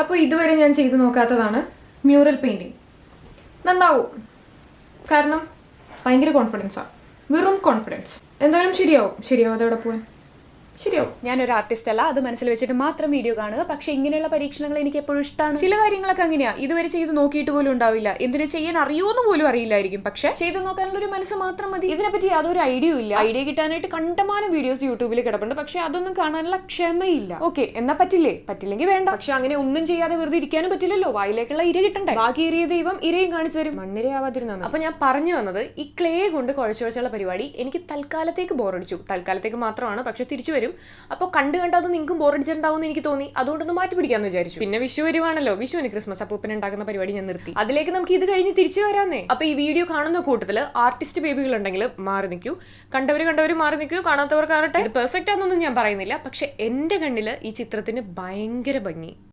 അപ്പോൾ ഇതുവരെ ഞാൻ ചെയ്തു നോക്കാത്തതാണ് മ്യൂറൽ പെയിന്റിങ് നന്നാവും. കാരണം ഭയങ്കര കോൺഫിഡൻസാണ് വെറും കോൺഫിഡൻസ് എന്തായാലും ശരിയാവും. ശരിയാവും അതോടെ പോവാൻ? ശരിയാവും. ഞാനൊരു ആർട്ടിസ്റ്റ് അല്ല അത് മനസ്സിൽ വെച്ചിട്ട് മാത്രം വീഡിയോ കാണുക. പക്ഷെ ഇങ്ങനെയുള്ള പരീക്ഷണങ്ങൾ എനിക്ക് എപ്പോഴും ഇഷ്ടമാണ് ചില കാര്യങ്ങളൊക്കെ അങ്ങനെയാ. ഇതുവരെ ചെയ്ത് നോക്കിയിട്ട് പോലും ഉണ്ടാവില്ല. എന്തിനു ചെയ്യാൻ അറിയുമെന്ന് പോലും അറിയില്ലായിരിക്കും. പക്ഷെ ചെയ്ത് നോക്കാനുള്ള ഒരു മനസ്സ് മാത്രം മതി. ഇതിനെപ്പറ്റി യാതൊരു ഐഡിയ ഇല്ല. ഐഡിയ കിട്ടാനായിട്ട് കണ്ടമാനം വീഡിയോസ് യൂട്യൂബിൽ കിടപ്പുണ്ട്. പക്ഷെ അതൊന്നും കാണാനുള്ള ക്ഷമയില്ല. ഓക്കെ എന്നാ പറ്റില്ലേ? പറ്റില്ലെങ്കിൽ വേണ്ട. പക്ഷെ അങ്ങനെ ഒന്നും ചെയ്യാതെ വെറുതെ ഇരിക്കാനും പറ്റില്ലല്ലോ. വായിലേക്കുള്ള ഇര കിട്ടണ്ടേ? ബാക്കി ഇരയെ ദൈവം ഇരയും കാണിച്ചു തരും. മണ്ണിരയാവാതിരുന്ന അപ്പൊ ഞാൻ പറഞ്ഞു വന്നത് ഈ ക്ലേ കൊണ്ട് കുഴച്ചു കുഴച്ചുള്ള പരിപാടി എനിക്ക് തൽക്കാലത്തേക്ക് ബോറടിച്ചു തൽക്കാലത്തേക്ക് മാത്രമാണ്. പക്ഷെ തിരിച്ചു വരും. അപ്പോൾ കണ്ടു കണ്ട് അത് നിങ്ങൾക്കും ബോറടിച്ചിട്ടുണ്ടാവും എന്ന് എനിക്ക് തോന്നി. അതുകൊണ്ടൊന്ന് മാറ്റി പിടിക്കാന്ന് വിചാരിച്ചു. പിന്നെ വിഷു വരുവാണല്ലോ. വിഷുവിന് ക്രിസ്മസ് അപ്പൂപ്പൻ ഉണ്ടാക്കുന്ന പരിപാടി ഞാൻ നിർത്തി. അതിലേക്ക് നമുക്ക് ഇത് കഴിഞ്ഞ് തിരിച്ചു വരാന്നേ അപ്പോൾ ഈ വീഡിയോ കാണുന്ന കൂട്ടത്തിൽ ആർട്ടിസ്റ്റ് ബേബികൾ ഉണ്ടെങ്കിൽ മാറി നിൽക്കൂ. കണ്ടവർ കണ്ടവർ മാറി നിൽക്കൂ. കാണാത്തവർ കാണട്ടെ. ഇത് പെർഫെക്റ്റ് ആണെന്നൊന്നും ഞാൻ പറയുന്നില്ല. പക്ഷെ എന്റെ കണ്ണിൽ ഈ ചിത്രത്തിന് ഭയങ്കര ഭംഗി.